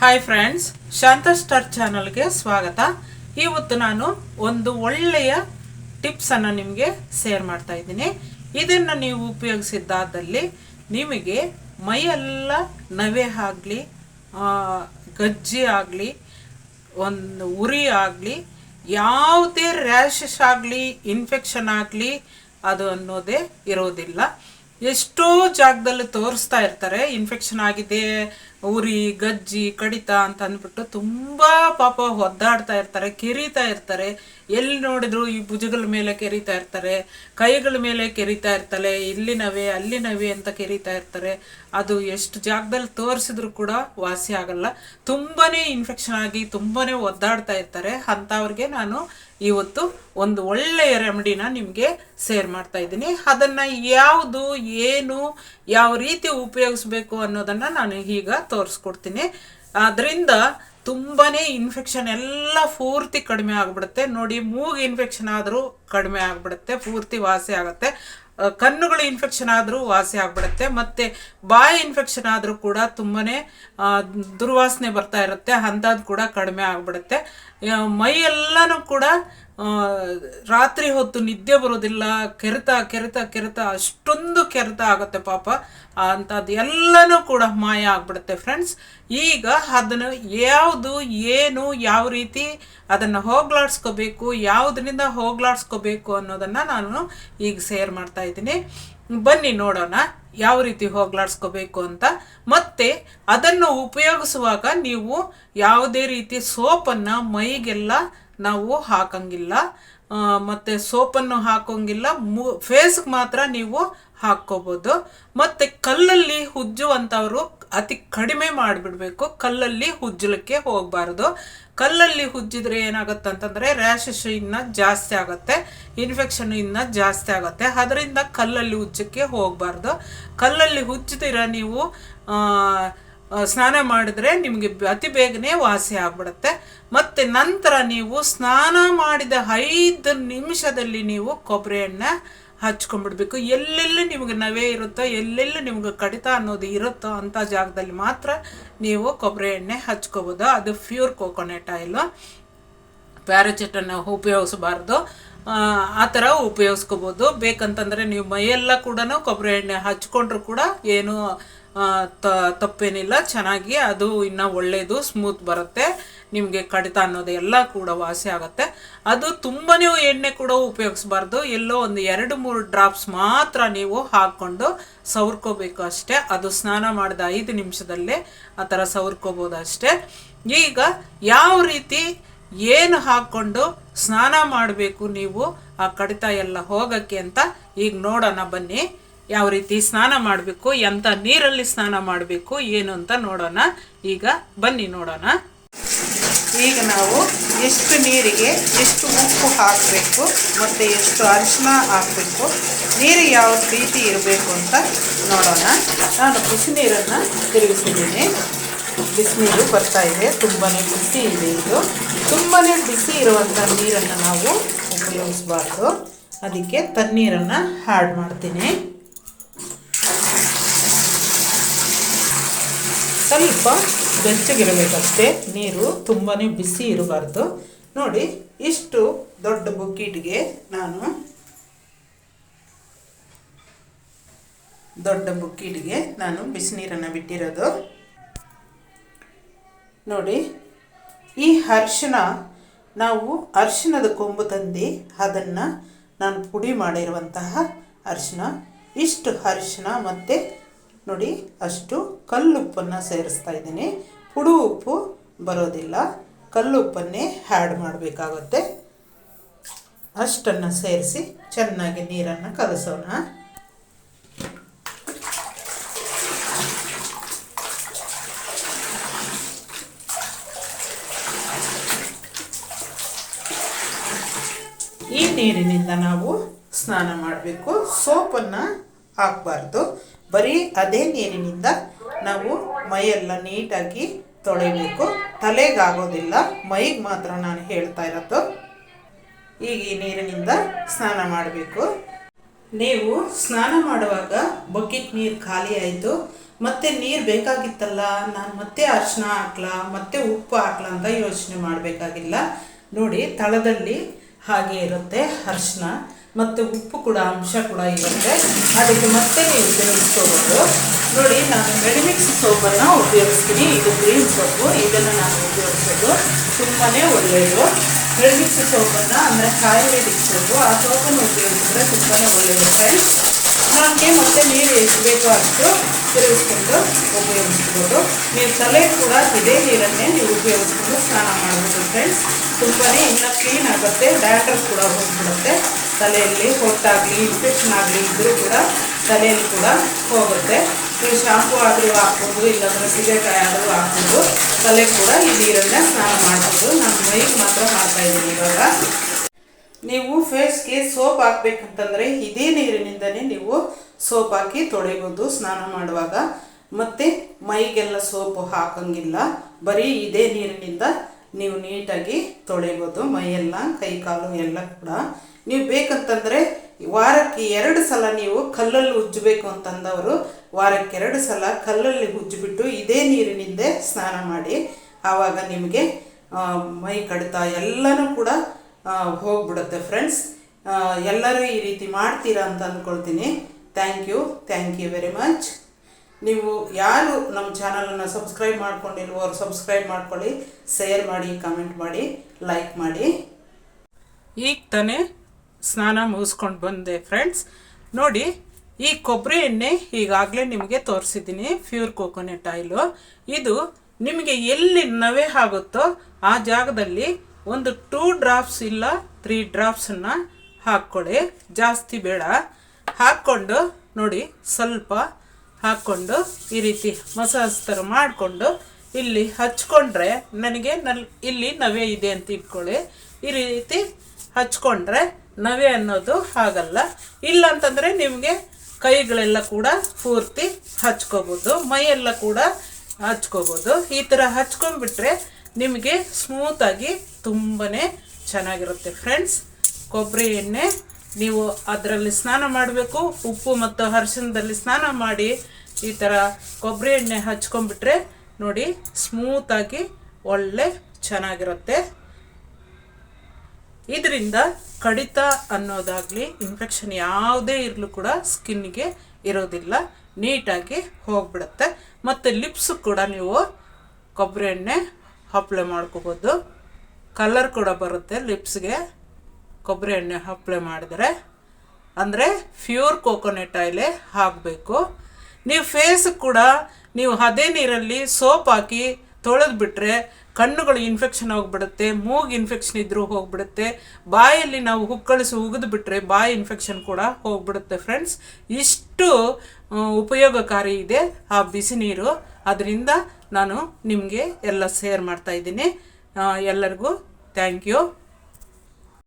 Hi friends ಶಾಂತ star ಚಾನಲ್ಗೆ ಸ್ವಾಗತ. ಇವತ್ತು ನಾನು ಒಂದು ಒಳ್ಳೆಯ ಟಿಪ್ಸನ್ನು ನಿಮಗೆ ಶೇರ್ ಮಾಡ್ತಾ ಇದ್ದೀನಿ. ಇದನ್ನು ನೀವು ಉಪಯೋಗಿಸಿದ್ದಾದಲ್ಲಿ ನಿಮಗೆ ಮೈಯೆಲ್ಲ ನವೆ ಆಗಲಿ ಗಜ್ಜಿ ಆಗಲಿ, ಒಂದು ಉರಿ ಆಗಲಿ, ಯಾವುದೇ ರ್ಯಾಷಸ್ ಆಗಲಿ ಇನ್ಫೆಕ್ಷನ್ ಆಗಲಿ, ಅದು ಅನ್ನೋದೇ ಇರೋದಿಲ್ಲ. ಎಷ್ಟೋ ಜಾಗದಲ್ಲಿ ತೋರಿಸ್ತಾ ಇರ್ತಾರೆ ಇನ್ಫೆಕ್ಷನ್ ಆಗಿದೆ ಉರಿ, ಗಜ್ಜಿ, ಕಡಿತ ಅಂತ ಅಂದ್ಬಿಟ್ಟು ತುಂಬ ಪಾಪ ಒದ್ದಾಡ್ತಾ ಇರ್ತಾರೆ, ಕೆರೀತಾ ಇರ್ತಾರೆ. ಎಲ್ಲಿ ನೋಡಿದ್ರು ಈ ಭುಜಗಳ ಮೇಲೆ ಕೆರೀತಾ ಇರ್ತಾರೆ, ಕೈಗಳ ಮೇಲೆ ಕೆರೀತಾ ಇರ್ತಾರೆ ಇಲ್ಲಿ ನವೆ ಅಲ್ಲಿ ನವೆ ಅಂತ ಕೆರೀತಾ ಇರ್ತಾರೆ. ಅದು ಎಷ್ಟು ಜಾಗದಲ್ಲಿ ತೋರಿಸಿದ್ರು ಕೂಡ ವಾಸಿ ಆಗಲ್ಲ. ತುಂಬಾ ಇನ್ಫೆಕ್ಷನ್ ಆಗಿ ತುಂಬಾ ಒದ್ದಾಡ್ತಾ ಇರ್ತಾರೆ. ಅಂಥವ್ರಿಗೆ ನಾನು ಇವತ್ತು ಒಂದು ಒಳ್ಳೆಯ ರೆಮಿಡಿನ ನಿಮಗೆ ಸೇರ್ ಮಾಡ್ತಾ ಇದ್ದೀನಿ. ಅದನ್ನು ಯಾವುದು, ಏನು ಯಾವ ರೀತಿ ಉಪಯೋಗಿಸ್ಬೇಕು ಅನ್ನೋದನ್ನು ನಾನು ಈಗ ತೋರಿಸ್ಕೊಡ್ತೀನಿ. ಅದರಿಂದ ತುಂಬಾ ಇನ್ಫೆಕ್ಷನ್ ಎಲ್ಲ ಪೂರ್ತಿ ಕಡಿಮೆ ಆಗಿಬಿಡುತ್ತೆ. ನೋಡಿ, ಮೂಗು ಇನ್ಫೆಕ್ಷನ್ ಆದರೂ ಕಡಿಮೆ ಆಗಿಬಿಡುತ್ತೆ, ಪೂರ್ತಿ ವಾಸಿ ಆಗುತ್ತೆ. ಕಣ್ಣುಗಳು ಇನ್ಫೆಕ್ಷನ್ ಆದರೂ ವಾಸಿ ಆಗ್ಬಿಡುತ್ತೆ. ಮತ್ತು ಬಾಯಿ ಇನ್ಫೆಕ್ಷನ್ ಆದರೂ ಕೂಡ ತುಂಬಾ ದುರ್ವಾಸನೆ ಬರ್ತಾ ಇರುತ್ತೆ. ಅಂಥದ್ದು ಕೂಡ ಕಡಿಮೆ ಆಗ್ಬಿಡುತ್ತೆ. ಮೈ ಎಲ್ಲನೂ ಕೂಡ ರಾತ್ರಿ ಹೊತ್ತು ನಿದ್ದೆ ಬರೋದಿಲ್ಲ, ಕೆರೆತ ಕೆರೆತ ಕೆರೆತ, ಅಷ್ಟೊಂದು ಕೆರೆತ ಆಗುತ್ತೆ ಪಾಪ. ಅಂಥದ್ದು ಎಲ್ಲನೂ ಕೂಡ ಮಾಯ ಆಗ್ಬಿಡುತ್ತೆ ಫ್ರೆಂಡ್ಸ್ ಈಗ ಅದನ್ನು ಯಾವುದು, ಏನು, ಯಾವ ರೀತಿ ಅದನ್ನು ಹೋಗ್ಲಾಡ್ಸ್ಕೋಬೇಕು, ಯಾವುದರಿಂದ ಹೋಗ್ಲಾಡ್ಸ್ಕೋಬೇಕು ಅನ್ನೋದನ್ನು ನಾನು ಈಗ ಸೇರ್ ಮಾಡ್ತಾ ಇದ್ದೀನಿ. ಬನ್ನಿ ನೋಡೋಣ ಯಾವ ರೀತಿ ಹೋಗ್ಲಾಡ್ಸ್ಕೋಬೇಕು ಅಂತ. ಮತ್ತೆ ಅದನ್ನು ಉಪಯೋಗಿಸುವಾಗ ನೀವು ಯಾವುದೇ ರೀತಿ ಸೋಪನ್ನು ಮೈಗೆಲ್ಲ ನಾವು ಹಾಕಂಗಿಲ್ಲ. ಮತ್ತು ಸೋಪನ್ನು ಹಾಕೋಂಗಿಲ್ಲ. ಮು ಫೇಸ್ಗೆ ಮಾತ್ರ ನೀವು ಹಾಕ್ಕೋಬೋದು. ಮತ್ತೆ ಕಲ್ಲಲ್ಲಿ ಉಜ್ಜುವಂಥವ್ರು ಅತಿ ಕಡಿಮೆ ಮಾಡಿಬಿಡ್ಬೇಕು. ಕಲ್ಲಲ್ಲಿ ಉಜ್ಜಲಿಕ್ಕೆ ಹೋಗಬಾರ್ದು. ಕಲ್ಲಲ್ಲಿ ಉಜ್ಜಿದ್ರೆ ಏನಾಗುತ್ತೆ ಅಂತಂದರೆ ರ್ಯಾಷಸ್ ಇನ್ನೂ ಜಾಸ್ತಿ ಆಗುತ್ತೆ. ಇನ್ಫೆಕ್ಷನ್ ಇನ್ನೂ ಜಾಸ್ತಿ ಆಗುತ್ತೆ. ಅದರಿಂದ ಕಲ್ಲಲ್ಲಿ ಉಜ್ಜಕ್ಕೆ ಹೋಗಬಾರ್ದು. ಕಲ್ಲಲ್ಲಿ ಉಜ್ಜಿದಿರ ನೀವು ಸ್ನಾನ ಮಾಡಿದ್ರೆ ನಿಮಗೆ ಅತಿ ಬೇಗನೆ ವಾಸಿ ಆಗ್ಬಿಡುತ್ತೆ. ಮತ್ತು ನಂತರ ನೀವು ಸ್ನಾನ ಮಾಡಿದ ಐದು ನಿಮಿಷದಲ್ಲಿ ನೀವು ಕೊಬ್ಬರಿ ಎಣ್ಣೆ ಹಚ್ಕೊಂಡ್ಬಿಡ್ಬೇಕು. ಎಲ್ಲೆಲ್ಲಿ ನಿಮಗೆ ನವೆ ಇರುತ್ತೋ ಎಲ್ಲೆಲ್ಲಿ ನಿಮ್ಗೆ ಕಡಿತ ಅನ್ನೋದು ಇರುತ್ತೋ ಅಂಥ ಜಾಗದಲ್ಲಿ ಮಾತ್ರ ನೀವು ಕೊಬ್ಬರಿ ಎಣ್ಣೆ ಹಚ್ಕೋಬೋದು. ಅದು ಪ್ಯೂರ್ ಕೋಕೋನಟ್ ಆಯಿಲು. ಪ್ಯಾರಾಚೆಟನ್ನು ಉಪಯೋಗಿಸಬಾರ್ದು. ಆ, ಥರ ಉಪಯೋಗಿಸ್ಕೋಬೋದು. ಬೇಕಂತಂದರೆ ನೀವು ಮೈಯೆಲ್ಲ ಕೂಡ ಕೊಬ್ಬರಿ ಎಣ್ಣೆ ಹಚ್ಕೊಂಡ್ರು ಕೂಡ ಏನು ತಪ್ಪೇನಿಲ್ಲ, ಚೆನ್ನಾಗಿ ಅದು ಇನ್ನು ಒಳ್ಳೆಯದು ಸ್ಮೂತ್ ಬರುತ್ತೆ. ನಿಮಗೆ ಕಡಿತ ಅನ್ನೋದು ಎಲ್ಲ ಕೂಡ ವಾಸಿ ಆಗುತ್ತೆ. ಅದು ತುಂಬನೇ ಎಣ್ಣೆ ಕೂಡ ಉಪಯೋಗಿಸ್ಬಾರ್ದು. ಎಲ್ಲೋ ಒಂದು ಎರಡು, ಮೂರು ಡ್ರಾಪ್ಸ್ ಮಾತ್ರ ನೀವು ಹಾಕ್ಕೊಂಡು ಸವರ್ಕೋಬೇಕು ಅಷ್ಟೇ. ಅದು ಸ್ನಾನ ಮಾಡಿದ ಐದು ನಿಮಿಷದಲ್ಲೇ ಆ ಥರ ಸವರ್ಕೋಬೋದು ಅಷ್ಟೇ. ಈಗ ಯಾವ ರೀತಿ ಏನು ಹಾಕ್ಕೊಂಡು ಸ್ನಾನ ಮಾಡಬೇಕು ನೀವು ಆ ಕಡಿತ ಎಲ್ಲ ಹೋಗಕ್ಕೆ ಅಂತ ಈಗ ನೋಡೋಣ ಬನ್ನಿ. ಯಾವ ರೀತಿ ಸ್ನಾನ ಮಾಡಬೇಕು ಎಂಥ ನೀರಲ್ಲಿ ಸ್ನಾನ ಮಾಡಬೇಕು, ಏನು ಅಂತ ನೋಡೋಣ. ಈಗ ಬನ್ನಿ ನೋಡೋಣ. ಈಗ ನಾವು ಎಷ್ಟು ನೀರಿಗೆ ಎಷ್ಟು ಉಪ್ಪು ಹಾಕಬೇಕು ಮತ್ತು ಎಷ್ಟು ಅರಿಶಿನ ಹಾಕಬೇಕು, ನೀರು ಯಾವ ರೀತಿ ಇರಬೇಕು ಅಂತ ನೋಡೋಣ. ನಾನು ಬಿಸಿ ನೀರನ್ನು ತಿರುಗಿಸಿದ್ದೀನಿ. ಬಿಸಿನೀರು ಬರ್ತಾ ಇದೆ ತುಂಬಾ ಬಿಸಿ ಇದೆ ಇದು. ತುಂಬಾ ಬಿಸಿ ಇರುವಂಥ ನೀರನ್ನು ನಾವು ಉಪಯೋಗಿಸ್ಬಾರ್ದು. ಅದಕ್ಕೆ ತಣ್ಣೀರನ್ನು ಆ್ಯಡ್ ಮಾಡ್ತೀನಿ. ಸ್ವಲ್ಪ ಬೆಚ್ಚಗಿರಬೇಕಷ್ಟೇ. ನೀರು ತುಂಬಾ ಬಿಸಿ ಇರಬಾರ್ದು. ನೋಡಿ, ಇಷ್ಟು ದೊಡ್ಡ ಬುಕ್ಕಿಟ್ಗೆ ನಾನು ದೊಡ್ಡ ಬುಕ್ಕಿಟ್ಗೆ ನಾನು ಬಿಸಿನೀರನ್ನು ಬಿಟ್ಟಿರೋದು. ನೋಡಿ, ಈ ಅರ್ಶಿನ, ನಾವು ಅರ್ಶಿನದ ಕೊಂಬು ತಂದು ಅದನ್ನು ನಾನು ಪುಡಿ ಮಾಡಿರುವಂತಹ ಅರ್ಶಿನ. ಇಷ್ಟು ಅರಿಶಿನ ಮತ್ತು ನೋಡಿ, ಅಷ್ಟು ಕಲ್ಲುಪ್ಪನ್ನು ಸೇರಿಸ್ತಾ ಇದ್ದೀನಿ. ಪುಡು ಉಪ್ಪು ಬರೋದಿಲ್ಲ. ಕಲ್ಲುಪ್ಪನ್ನೇ ಆ್ಯಡ್ ಮಾಡಬೇಕಾಗುತ್ತೆ. ಅಷ್ಟನ್ನು ಸೇರಿಸಿ ಚೆನ್ನಾಗಿ ನೀರನ್ನು ಕಲಸೋಣ. ಈ ನೀರಿನಿಂದ ನಾವು ಸ್ನಾನ ಮಾಡಬೇಕು. ಸೋಪನ್ನು ಹಾಕಬಾರ್ದು. ಬರೀ ಅದೇ ನೀರಿನಿಂದ ನಾವು ಮೈಯೆಲ್ಲ ನೀಟಾಗಿ ತೊಳಿಬೇಕು ತಲೆಗಾಗೋದಿಲ್ಲ. ಮೈಗೆ ಮಾತ್ರ ನಾನು ಹೇಳ್ತಾ ಇರೋದು. ಈಗ ಈ ನೀರಿನಿಂದ ಸ್ನಾನ ಮಾಡಬೇಕು. ನೀವು ಸ್ನಾನ ಮಾಡುವಾಗ ಬಕೆಟ್ ನೀರು ಖಾಲಿ ಆಯಿತು. ಮತ್ತೆ ನೀರು ಬೇಕಾಗಿತ್ತಲ್ಲ, ನಾನು ಮತ್ತೆ ಅರ್ಶನ ಹಾಕ್ಲಾ, ಮತ್ತೆ ಉಪ್ಪು ಹಾಕ್ಲಾ ಅಂತ ಯೋಚನೆ ಮಾಡಬೇಕಾಗಿಲ್ಲ. ನೋಡಿ, ತಳದಲ್ಲಿ ಹಾಗೆ ಇರುತ್ತೆ ಅರಿಶಿನ ಮತ್ತು ಉಪ್ಪು ಕೂಡ, ಅಂಶ ಕೂಡ ಇರುತ್ತೆ. ಅದಕ್ಕೆ ಮತ್ತೆ ನೀವು ಉಪಯೋಗಿಸ್ಕೋಬೋದು ನೋಡಿ, ನಾನು ರೆಡಿಮಿಕ್ಸ್ ಸೋಪನ್ನು ಉಪಯೋಗಿಸ್ತೀನಿ. ಇದು ಗ್ರೀನ್ ಸೋಪು. ಇದನ್ನು ನಾನು ಉಪಯೋಗಿಸೋದು ತುಂಬಾ ಒಳ್ಳೆಯದು. ರೆಡಿಮಿಕ್ಸ್ ಸೋಪನ್ನು, ಅಂದರೆ ಆಯುರ್ವೇದಿಕ್ ಸೋಪು ಆ ಸೋಪನ್ನು ಉಪಯೋಗಿಸಿದ್ರೆ ತುಂಬಾ ಒಳ್ಳೆಯದು ಫ್ರೆಂಡ್ಸ್ ಹಾಗೆ ಮತ್ತೆ ನೀರು ಎಷ್ಟು ಬೇಕೋ ಅಷ್ಟು ತಿರುಗಿಸ್ಕೊಂಡು ಉಪಯೋಗಿಸ್ಬೋದು. ನೀವು ತಲೆ ಕೂಡ ಇದೇ ನೀರನ್ನೇ ನೀವು ಉಪಯೋಗಿಸ್ಕೊಂಡು ಸ್ನಾನ ಮಾಡ್ಬೋದು ಫ್ರೆಂಡ್ಸ್ ತುಂಬಾ ಇನ್ನೂ ಕ್ಲೀನ್ ಆಗುತ್ತೆ ಡ್ಯಾಂಡ್ರಫ್ ಕೂಡ ಹೋಗ್ಬಿಡುತ್ತೆ. ತಲೆಯಲ್ಲಿ ಹೊಟ್ಟಾಗಲಿ ಇನ್ಫೆಕ್ಷನ್ ಆಗಲಿ ಇದ್ದರೂ ಕೂಡ ತಲೆಯಲ್ಲಿ ಕೂಡ ಹೋಗುತ್ತೆ. ನೀವು ಶಾಂಪು ಆದರೂ ಹಾಕ್ಬೋದು, ಇಲ್ಲಾಂದರೆ ಸೀಗೆಕಾಯಿ ಆದರೂ ಹಾಕ್ಬೋದು. ತಲೆ ಕೂಡ ಈ ನೀರನ್ನೇ ಸ್ನಾನ ಮಾಡ್ಬೋದು. ನಾನು ಮೈಗೆ ಮಾತ್ರ ಮಾಡ್ತಾ ಇದ್ದೀನಿ ಇವಾಗ. ನೀವು ಫೇಸ್ಗೆ ಸೋಪ್ ಹಾಕ್ಬೇಕಂತಂದರೆ ಇದೇ ನೀರಿನಿಂದನೇ ನೀವು ಸೋಪ್ ಹಾಕಿ ತೊಳಿಬೋದು ಸ್ನಾನ ಮಾಡುವಾಗ. ಮತ್ತು ಮೈಗೆಲ್ಲ ಸೋಪು ಹಾಕಂಗಿಲ್ಲ. ಬರೀ ಇದೇ ನೀರಿನಿಂದ ನೀವು ನೀಟಾಗಿ ತೊಳಿಬೋದು ಮೈಯೆಲ್ಲ ಕೈ ಕಾಲು ಎಲ್ಲ ಕೂಡ. ನೀವು ಬೇಕಂತಂದರೆ ವಾರಕ್ಕೆ ಎರಡು ಸಲ ನೀವು ಕಲ್ಲಲ್ಲಿ ಉಜ್ಜಬೇಕು ಅಂತಂದವರು, ವಾರಕ್ಕೆ ಎರಡು ಸಲ ಕಲ್ಲಲ್ಲಿ ಉಜ್ಜಿಬಿಟ್ಟು ಇದೇ ನೀರಿನಿಂದ ಸ್ನಾನ ಮಾಡಿ, ಆವಾಗ ನಿಮಗೆ ಮೈ ಕಡಿತ ಎಲ್ಲನೂ ಕೂಡ ಹೋಗ್ಬಿಡುತ್ತೆ ಫ್ರೆಂಡ್ಸ್ ಎಲ್ಲರೂ ಈ ರೀತಿ ಮಾಡ್ತೀರಾ ಅಂತ ಅಂದ್ಕೊಳ್ತೀನಿ. Thank you thank you very much ನೀವು ಯಾರು ನಮ್ಮ ಚಾನಲನ್ನು ಸಬ್ಸ್ಕ್ರೈಬ್ ಮಾಡ್ಕೊಂಡಿಲ್ವೋ ಸಬ್ಸ್ಕ್ರೈಬ್ ಮಾಡ್ಕೊಳ್ಳಿ ಶೇರ್ ಮಾಡಿ ಕಮೆಂಟ್ ಮಾಡಿ ಲೈಕ್ ಮಾಡಿ. ಈಗ ತಾನೇ ಸ್ನಾನ ಮುಗಿಸ್ಕೊಂಡು ಬಂದೆ ಫ್ರೆಂಡ್ಸ್ ನೋಡಿ, ಈ ಕೊಬ್ಬರಿ ಎಣ್ಣೆ ಈಗಾಗಲೇ ನಿಮಗೆ ತೋರಿಸಿದ್ದೀನಿ ಪ್ಯೂರ್ ಕೋಕೋನಟ್ ಆಯಿಲು ಇದು ನಿಮಗೆ ಎಲ್ಲಿ ನವೆ ಆಗುತ್ತೋ ಆ ಜಾಗದಲ್ಲಿ ಒಂದು ಟೂ ಡ್ರಾಪ್ಸ್ ಇಲ್ಲ ತ್ರೀ ಡ್ರಾಪ್ಸನ್ನು ಹಾಕ್ಕೊಳ್ಳಿ. ಜಾಸ್ತಿ ಬೇಡ. ಹಾಕ್ಕೊಂಡು, ನೋಡಿ, ಸ್ವಲ್ಪ ಹಾಕ್ಕೊಂಡು ಈ ರೀತಿ ಮಸಾಜ್ ಥರ ಮಾಡಿಕೊಂಡು ಇಲ್ಲಿ ಹಚ್ಕೊಂಡ್ರೆ ನನಗೆ ನಲ್, ಇಲ್ಲಿ ನವೆ ಇದೆ ಅಂತ ಇಟ್ಕೊಳ್ಳಿ. ಈ ರೀತಿ ಹಚ್ಕೊಂಡ್ರೆ ನವೆ ಅನ್ನೋದು ಆಗಲ್ಲ ಇಲ್ಲ ಅಂತಂದರೆ ನಿಮಗೆ ಕೈಗಳೆಲ್ಲ ಕೂಡ ಪೂರ್ತಿ ಹಚ್ಕೋಬೋದು. ಮೈಯೆಲ್ಲ ಕೂಡ ಹಚ್ಕೋಬೋದು. ಈ ಥರ ಹಚ್ಕೊಂಡ್ಬಿಟ್ರೆ ನಿಮಗೆ ಸ್ಮೂತಾಗಿ ತುಂಬಾ ಚೆನ್ನಾಗಿರುತ್ತೆ ಫ್ರೆಂಡ್ಸ್ ಕೊಬ್ಬರಿ ಎಣ್ಣೆ ನೀವು ಅದರಲ್ಲಿ ಸ್ನಾನ ಮಾಡಬೇಕು. ಉಪ್ಪು ಮತ್ತು ಅರಿಶಿನದಲ್ಲಿ ಸ್ನಾನ ಮಾಡಿ ಈ ಥರ ಕೊಬ್ಬರಿ ಎಣ್ಣೆ ಹಚ್ಕೊಂಡ್ಬಿಟ್ರೆ ನೋಡಿ ಸ್ಮೂತಾಗಿ ಒಳ್ಳೆ ಚೆನ್ನಾಗಿರುತ್ತೆ. ಇದರಿಂದ ಕಡಿತ ಅನ್ನೋದಾಗಲಿ ಇನ್ಫೆಕ್ಷನ್ ಯಾವುದೇ ಇರಲು ಕೂಡ ಸ್ಕಿನ್ಗೆ ಇರೋದಿಲ್ಲ. ನೀಟಾಗಿ ಹೋಗ್ಬಿಡುತ್ತೆ. ಮತ್ತು ಲಿಪ್ಸ್ ಕೂಡ ನೀವು ಕೊಬ್ಬರಿ ಎಣ್ಣೆ ಅಪ್ಲೈ ಮಾಡ್ಕೋಬೋದು. ಕಲರ್ ಕೂಡ ಬರುತ್ತೆ ಲಿಪ್ಸ್ಗೆ ಕೊಬ್ಬರಿ ಎಣ್ಣೆ ಅಪ್ಲೈ ಮಾಡಿದ್ರೆ. ಅಂದರೆ ಪ್ಯೂರ್ ಕೋಕೋನಟ್ ಆಯಿಲೇ ಹಾಕಬೇಕು. ನೀವು ಫೇಸ್ ಕೂಡ ನೀವು ಅದೇ ನೀರಲ್ಲಿ ಸೋಪ್ ಹಾಕಿ ತೊಳೆದು ಬಿಟ್ಟರೆ ಕಣ್ಣುಗಳು ಇನ್ಫೆಕ್ಷನ್ ಹೋಗ್ಬಿಡುತ್ತೆ ಮೂಗು ಇನ್ಫೆಕ್ಷನ್ ಇದ್ರೂ ಹೋಗ್ಬಿಡುತ್ತೆ, ಬಾಯಲ್ಲಿ ನಾವು ಹುಕ್ಕಳಿಸಿ ಉಗಿದು ಬಿಟ್ಟರೆ ಬಾಯಿ ಇನ್ಫೆಕ್ಷನ್ ಕೂಡ ಹೋಗ್ಬಿಡುತ್ತೆ ಫ್ರೆಂಡ್ಸ್ ಇಷ್ಟು ಉಪಯೋಗಕಾರಿ ಇದೆ ಆ ಬಿಸಿ ನೀರು. ಅದರಿಂದ ನಾನು ನಿಮಗೆ ಎಲ್ಲ ಶೇರ್ ಮಾಡ್ತಾ ಇದ್ದೀನಿ. ಎಲ್ಲರಿಗೂ ಥ್ಯಾಂಕ್ ಯು